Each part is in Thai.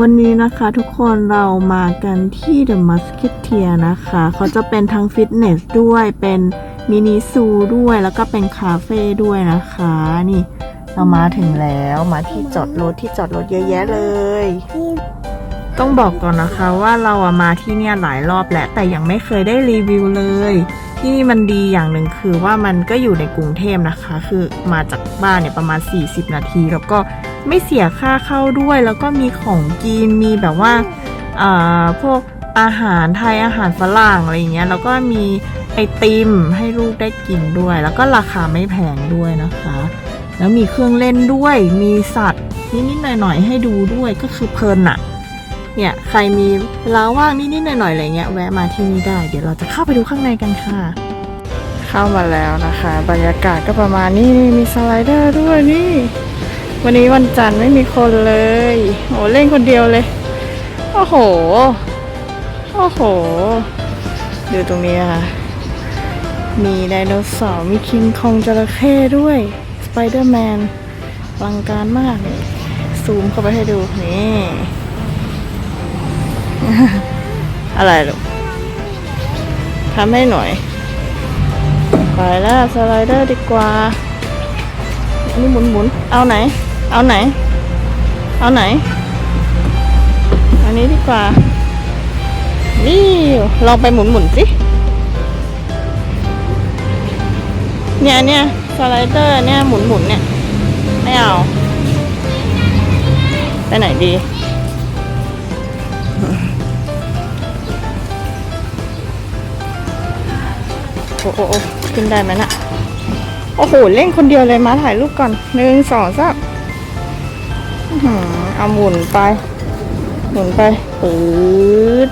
วันนี้นะคะทุกคนเรามากันที่ The Musketeer นะคะ เขาจะเป็นทั้งฟิตเนสด้วยเป็นมินิซูด้วยแล้วก็เป็นคาเฟ่ด้วยนะคะ นี่ เรามาถึงแล้วมาที่จอดรถที่จอดรถเยอะแยะเลย ต้องบอกก่อนนะคะว่าเราอะมาที่เนี่ยหลายรอบแล้วแต่ยังไม่เคยได้รีวิวเลย ที่นี่มันดีอย่างหนึ่งคือว่ามันก็อยู่ในกรุงเทพนะคะ คือมาจากบ้านเนี่ยประมาณ 40 นาที แล้วก็ ไม่เสียค่าเข้าด้วย แล้วก็มีของกินมีแบบว่าพวกอาหารไทยอาหารฝรั่งอะไรอย่างเงี้ยแล้วก็มีไอติมให้ลูกได้กินด้วย แล้วก็ราคาไม่แพงด้วยนะคะ แล้วมีเครื่องเล่นด้วย มีสัตว์นิดๆหน่อยๆให้ดูด้วยก็คือเพลินอะเนี่ยใครมีเวลาว่างนิดๆหน่อยๆอะไรเงี้ยแวะมาที่นี่ได้ เดี๋ยวเราจะเข้าไปดูข้างในกันค่ะ เข้ามาแล้วนะคะ บรรยากาศก็ประมาณนี้มีสไลเดอร์ด้วยนี่ วันนี้วันจันทร์ไม่มีคนเลย โอ้เล่นคนเดียวเลย โอ้โห โอ้โห ดูตรงนี้ค่ะ มีไดโนเสาร์ มีคิงคองจระเข้ด้วย สไปเดอร์แมนลังการมาก ซูมเข้าไปให้ดู นี่ อะไรลูกทำให้หน่อย ไปแล้วสไลเดอร์ดีกว่านนี้หมุนหมุนๆเอาไหน เอาไหน เอาไหน อันนี้ดีกว่า นี่ลองไปหมุนหมุนสิ เนี่ยเนี่ยสไลเดอร์เนี่ยหมุนหมุนเนี่ย ไม่เอา ไปไหนดี โอ้โหโอ้ขึ้นได้ไหมน่ะโอ้โห เล่นคนเดียวเลยมาถ่ายรูปก่อนหนึ่งสองสาม เอาหมุนไป หมุนไปปื๊ด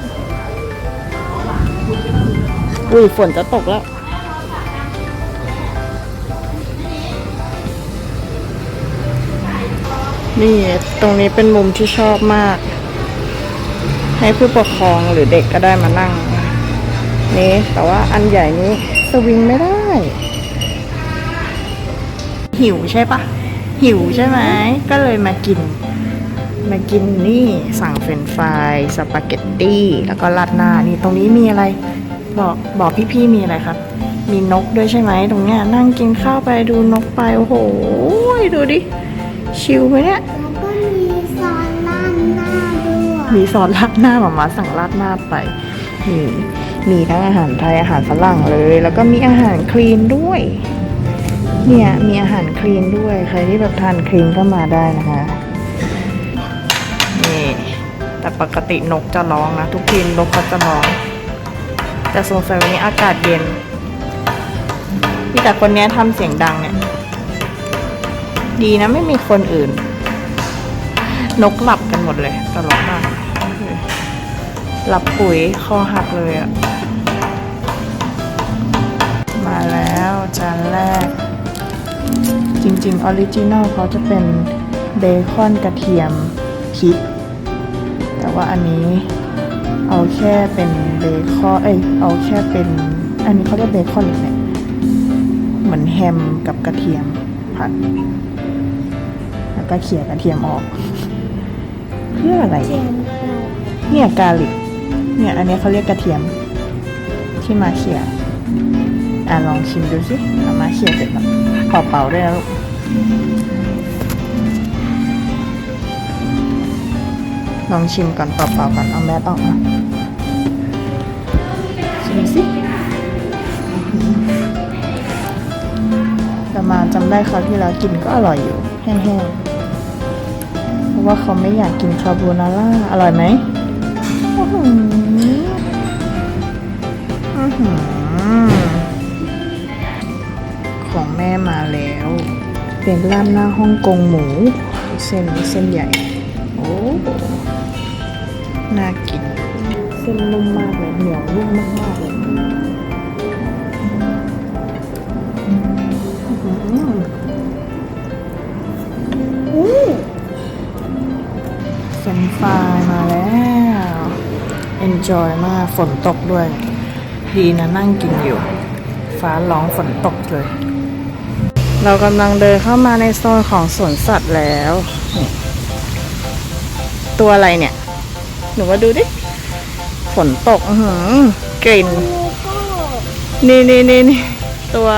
อุ้ยฝนจะตกแล้ว นี่ตรงนี้เป็นมุมที่ชอบมาก ให้ผู้ปกครองหรือเด็กก็ได้มานั่ง นี่แต่ว่าอันใหญ่นี้สวิงไม่ได้ หิวใช่ปะ หิวใช่ไหม ก็เลยมากิน มากินนี่สั่งเฟรนช์ฟรายสปาเกตตี้ แล้วก็ราดหน้านี่ตรงนี้มีอะไร บอกบอกพี่ๆมีอะไรครับ มีนกด้วยใช่ไหมตรงเนี้ยนั่งกินข้าวไปดูนกไป โอ้โห ดูดิ ชิลไหมเนี่ย แล้วก็มีซอสราดหน้าด้วยมีซอสราดหน้าหมามาสั่งราดหน้าไปมีมีทั้งอาหารไทยอาหารฝรั่งเลย แล้วก็มีอาหารคลีนด้วย เนี่ยมีอาหารคลีนด้วย ใครที่แบบทานคลีนก็มาได้นะคะนี่แต่ปกตินกจะร้องนะ ทุกทีนนกเขาจะร้อง แต่สงสัยวันนี้อากาศเย็นพี่แต่คนนี้ทำเสียงดังเนี่ย ดีนะไม่มีคนอื่น นกหลับกันหมดเลยตลอดมากหลับปุ๋ยคอหักเลยอะมาแล้วจานแรก จริงๆออริจินัลเขาจะเป็นเบคอนกระเทียมพริก แต่ว่าอันนี้เอาแค่เป็นเบคอนเอ้ยเอาแค่เป็น อันนี้เขาเรียกเบคอนหรือไงเหมือนแฮมกับกระเทียมผัด แล้วก็เขี่ยกระเทียมออก เพื่ออะไร เนี่ยกาลิกเนี่ยอันนี้เขาเรียกกระเทียม ที่มาเขี่ยอะลองชิมดูสิมาเขี่ยเสร็จแล้วเป่าๆด้วยนะลูก ลองชิมก่อนเป่าๆก่อนเอาแมสออกมาชิมสิแต่มาจำได้คราวที่แล้วกินก็อร่อยอยู่แห้งๆ เพราะว่าเขาไม่อยากกินคาโบนาร่า อร่อยไหมอื้อหือ เป็นร้านหน้าฮ่องกงหมู เส้นเส้นใหญ่ โอ้ น่ากิน เส้นนุ่มมากเลย เหนียวนุ่มมากๆเลยอื้อหืออืมเฟรนช์ฟรายมาแล้ว enjoy มาก ฝนตกด้วย ดีนะนั่งกินอยู่ ฟ้าร้องฝนตกเลย เรากำลังเดินเข้ามาในโซนของสวนสัตว์แล้วนี่ตัวอะไรเนี่ย หนูมาดูดิ ฝนตกอื้อหือกลิ่นมีโก้นี่นี่นี่นี่ตัว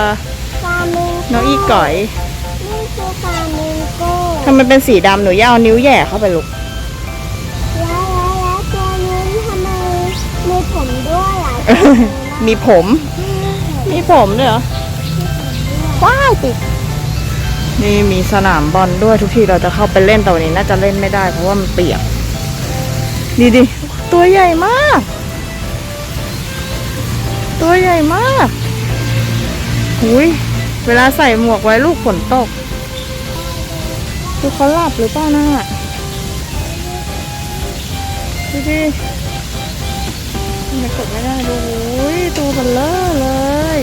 ฟามิงโก้น้องอีก่อยนี่คือฟามิงโก้ทำไมเป็นสีดำหนูย่าเอานิ้วแหย่เข้าไปลูกแล้วแล้วแล้วตัวนี้ทำไมมีผมด้วยล่ะมีผม มีผมด้วยเหรอว้าวติด นี่มีสนามบอลด้วยทุกทีเราจะเข้าไปเล่นแต่วันนี้น่าจะเล่นไม่ได้ เพราะว่ามันเปียกดีดิตัวใหญ่มาก ตัวใหญ่มากหุยเวลาใส่หมวกไว้ลูกฝนตกดูเขาหลับหรือเปล่าน่ะดูดิทำไมกดไม่ได้ดูหุยตัวเบลเลอร์เลย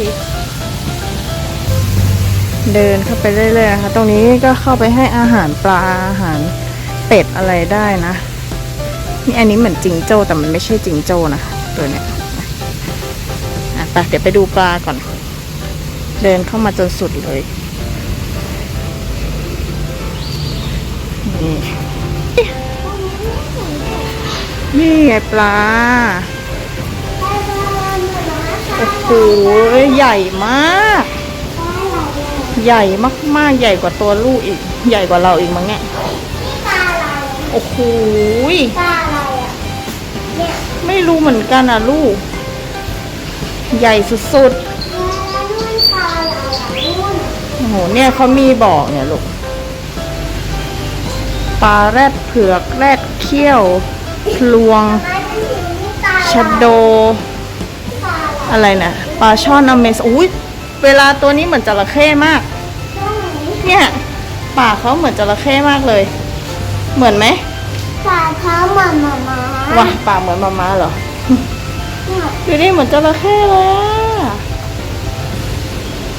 เดินเข้าไปเรื่อยๆนะคะ ตรงนี้ก็เข้าไปให้อาหารปลาอาหารเป็ดอะไรได้นะนี่อันนี้เหมือนจิงโจ้แต่มันไม่ใช่จิงโจ้นะตัวเนี้ยอะไปเดี๋ยวไปดูปลาก่อน เดินเข้ามาจนสุดเลยนี่นี่ไงปลาโอ้โหใหญ่มาก ใหญ่มากๆ ใหญ่กว่าตัวลูกอีก ใหญ่กว่าเราอีกมั้งเนี่ยปลาอะไรโอ้โหปลาอะไรอะเนี่ยไม่รู้เหมือนกันอะลูก ใหญ่สุดแล้วนู่นปลาอะไรอะนู่นๆโอ้โหเนี่ยเขามีบอกเนี่ยลูกปลาแรดเผือกแรดเขี้ยวพลวง ไม้เป็นสีนี่ปลาชะโด ปลาอะไรอะไรนะปลาช่อนอเมซอุ้ย เวลาตัวนี้เหมือนจระเข้มากตรงไหนเนี่ยปากเขาเหมือนจระเข้มากเลย เหมือนไหมปลาเท้าหมาหมาหมาว้าปากเหมือนมาม่าเหรอเนี่ยดูดิเหมือนจระเข้เลยอะ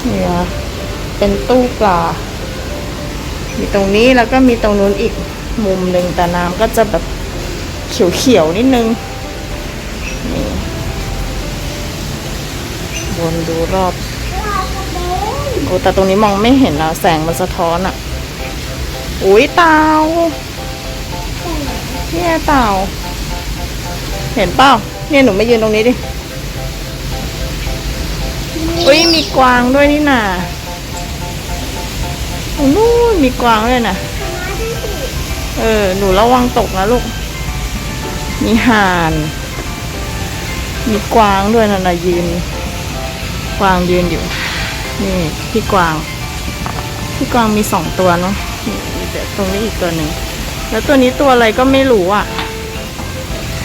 เนี่ยเป็นตู้ปลา มีตรงนี้แล้วก็มีตรงนู้นอีกมุมหนึ่งแต่น้ำก็จะแบบเขียวๆนิดนึง นี่วนดูรอบ ปลากระเบน โอ้ แต่ตรงนี้มองไม่เห็นนะแสงมันสะท้อนอะ่ะอุ้ยเต่าเนี่ยเต่า เห็นเปล่าเนี่ยหนูมายืนตรงนี้ดิอุ้ยมีกวางด้วยนี่นานู่นมีกวางด้วยนะเออ หนูระวังตกนะลูก มีห่าน มีกวางด้วยนะนะยืน กวางยืนอยู่ นี่พี่กวางพี่กวางมีสองตัวเนาะนี่มีแต่ตรงนี้อีกตัวหนึ่งแล้วตัวนี้ตัวอะไรก็ไม่รู้อะ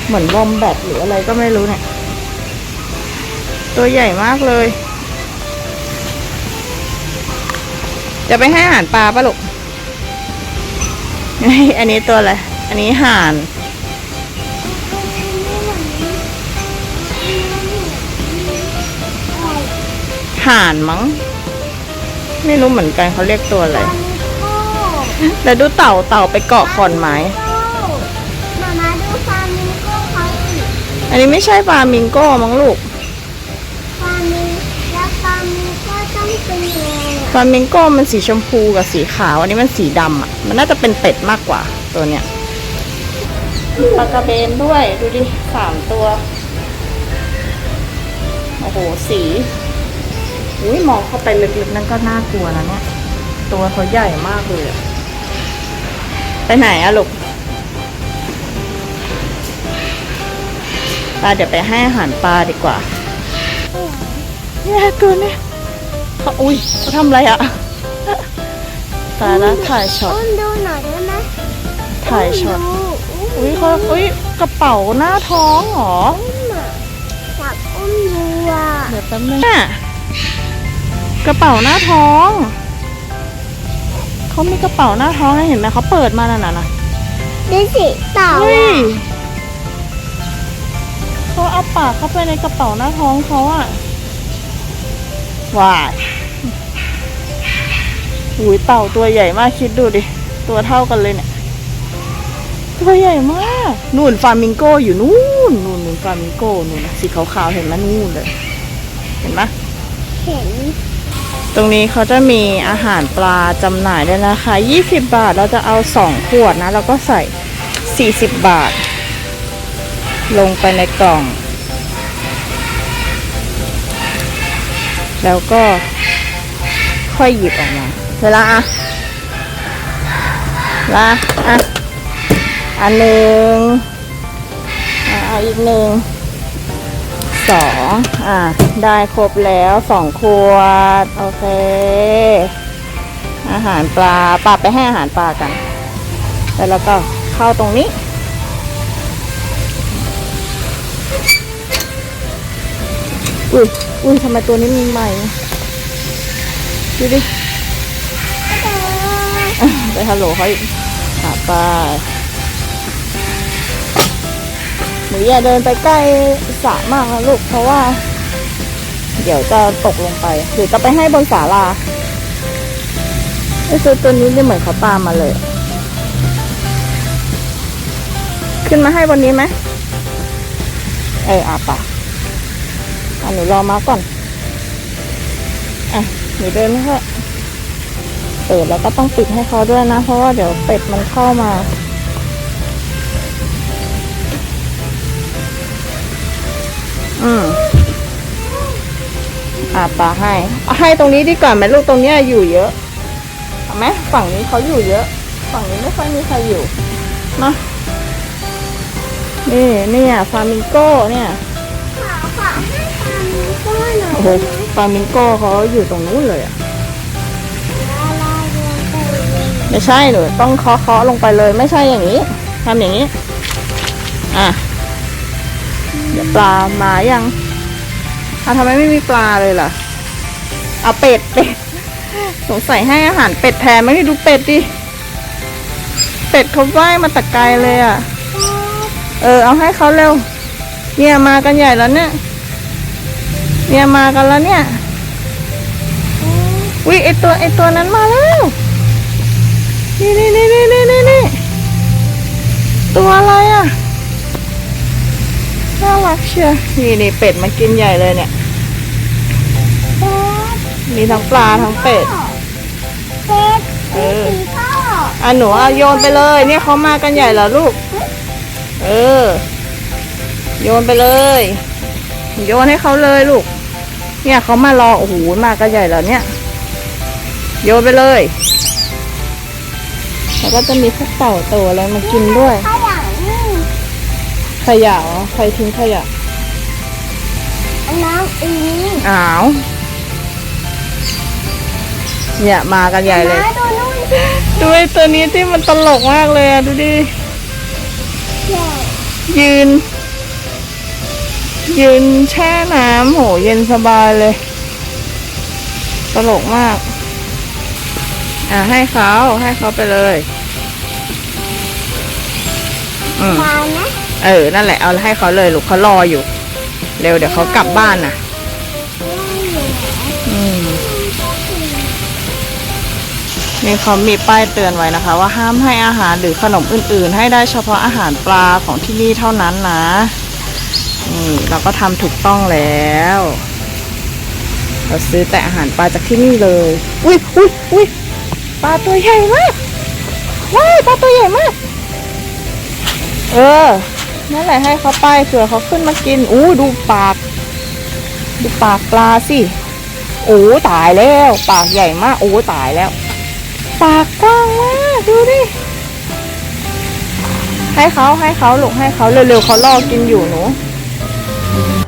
เหมือนวอมแบทหรืออะไรก็ไม่รู้เนี่ย ตัวใหญ่มากเลย จะไปให้อาหารปลาปะลูกอันนี้ตัวอะไร อันนี้ห่าน ห่านมั้ง ไม่รู้เหมือนกันเขาเรียกตัวอะไรปลามิโก้แล้วดูเต่าเต่าไปเกาะขอนไม้ มามาดูฟามิงโก้เขาอีกอันนี้ไม่ใช่ปลามิงโก้มั้งลูก ฟามิงแล้วฟามิงโก้ต้องเป็นยังไงอะฟลามิงโก้มันสีชมพูกับสีขาว อันนี้มันสีดำอะ มันน่าจะเป็นเป็ดมากกว่าตัวเนี้ยปลากระเบนด้วย ดูดิสามตัว โอ้โห สี อุ้ยมองเข้าไปลึกๆนั่นก็น่ากลัวนะเนี่ย ตัวเขาใหญ่มากเลยอะไปไหนอะลูกปลาเดี๋ยวไปให้อาหารปลาดีกว่าเนี่ยตัวเนี้ยเขาอุ้ยเขาทำอะไรอะตายแล้วถ่ายช็อตอุ้มดูหน่อยได้ไหมถ่ายช็อตดูอุ้ยเขาอุ้ยกระเป๋าหน้าท้องเหรออุ้มอะจับอุ้มดูอะเดี๋ยวแป๊บนึงน่ะ กระเป๋าหน้าท้อง เขามีกระเป๋าหน้าท้องให้เห็นไหมเขาเปิดมาน่ะน่ะน่ะดูสิเต่าเฮ้ยอะเขาเอาปากเข้าไปในกระเป๋าหน้าท้องเขาอะว้ายอุ้ยเต่าตัวใหญ่มากคิดดูดิ ตัวเท่ากันเลยเนี่ย ตัวใหญ่มาก นู่นฟามิงโกอยู่นู่นนู่นนู่นฟามิงโกนู่นน่ะสีขาวๆเห็นไหมนู่นเลย เห็นไหมเห็น ตรงนี้เขาจะมีอาหารปลาจำหน่ายด้วยนะคะ 20 บาทเราจะเอา 2 ขวดนะ แล้วก็ใส่สี่สิบบาท ลงไปในกล่อง แล้วก็ค่อยหยิบออกมา เวลาอะลาอะอันหนึ่งอะเอาอีกหนึ่ง สองอะ ได้ครบแล้วสองขวด โอเค อาหารปลาปลาไปให้อาหารปลากันแล้วเราก็เข้าตรงนี้อุ้ยอุ้ยทำไมตัวนี้มีใหม่ ดูดิอะไปฮัลโหลเขาอีกหาไป หนูอย่าเดินไปใกล้สระมากนะลูก เพราะว่า เดี๋ยวจะตกลงไป หรือจะไปให้บนศาลาไอ้ตัวตัวนี้เนี่ยเหมือนเขาตามมาเลย ขึ้นมาให้บนนี้ไหมเอออาปาอะหนูรอมาก่อน อะหนูเดินไม่ค่อยเปิดแล้วก็ต้องปิดให้เขาด้วยนะ เพราะว่าเดี๋ยวเป็ดมันเข้ามา อืมอ่าปลาให้เอาให้ตรงนี้ดีกว่าไหมลูกตรงเนี้ยอยู่เยอะเอาไหมฝั่งนี้เขาอยู่เยอะ ฝั่งนี้ไม่ค่อยมีใครอยู่มานี่เนี่ยฟามิงโก้เนี่ยขอขอให้ทำก้หน่อยโอ้โหฟามิงโก้เขาอยู่ตรงนู้นเลยอะละลายลงไปเลยไม่ใช่หนูต้องเคาะเคาะลงไปเลยไม่ใช่อย่างนี้ทำอย่างนี้ อะ เดี๋ยวปลามายังอะทำไมไม่มีปลาเลยล่ะเอาเป็ดเป็ดสงสัยให้อาหารเป็ดแทนไม่ได้ดูเป็ดดิเป็ดเขาว่ายมาแตะไกลเลยอะ เออ เอาให้เขาเร็ว เนี่ยมากันใหญ่แล้วเนี่ย เนี่ยมากันแล้วเนี่ยวิไอตัวไอตัวนั้นมาแล้ว นี่นี่นี่นี่นี่นี่นี่ตัวอะไรอะ น่ารักเชียวนี่นี่เป็ดมันกินใหญ่เลยเนี่ย มีทั้งปลาทั้งเป็ด เป็ดเออสีข้าวอะหนูเอาโยนไปเลย เนี่ยเขามากันใหญ่แล้วลูก เออ โยนไปเลย โยนให้เขาเลยลูก เนี่ยเขามารอโอ้โหมากันใหญ่แล้วเนี่ย โยนไปเลย แล้วก็จะมีพวกเต่าตัวอะไรมากินด้วยข้าวอย่างนี้ ขยะเหรอใครทิ้งขยะอันน้ำอีนี้อ้าวเนี่ยมากันใหญ่เลย มาดูนู่นสิดูไอ้ตัวนี้ที่มันตลกมากเลยอะดูดิใหญ่ยืน ยืนแช่น้ำโหเย็นสบายเลย ตลกมาก อะให้เขาให้เขาไปเลย อืมปลานะ เออ นั่นแหละ เอาให้เขาเลยลูกเขารออยู่ เร็วเดี๋ยวเขากลับบ้านน่ะ อืมนี่เขามีป้ายเตือนไว้นะคะ ว่าห้ามให้อาหารหรือขนมอื่น ๆ ให้ได้เฉพาะอาหารปลาของที่นี่เท่านั้นนะนี่เราก็ทำถูกต้องแล้ว เราซื้อแต่อาหารปลาจากที่นี่เลย อุ้ยอุ้ยอุ้ยปลาตัวใหญ่มากว้ายปลาตัวใหญ่มาก เออ นั่นแหละให้เขาไปเผื่อเขาขึ้นมากิน อู้ดูปาก ดูปากปลาสิ โอ้ตายแล้ว ปากใหญ่มาก โอ้ตายแล้ว ปากกว้างมากดูดิ ให้เขาให้เขาลงให้เขาเร็วๆเขารอกินอยู่หนู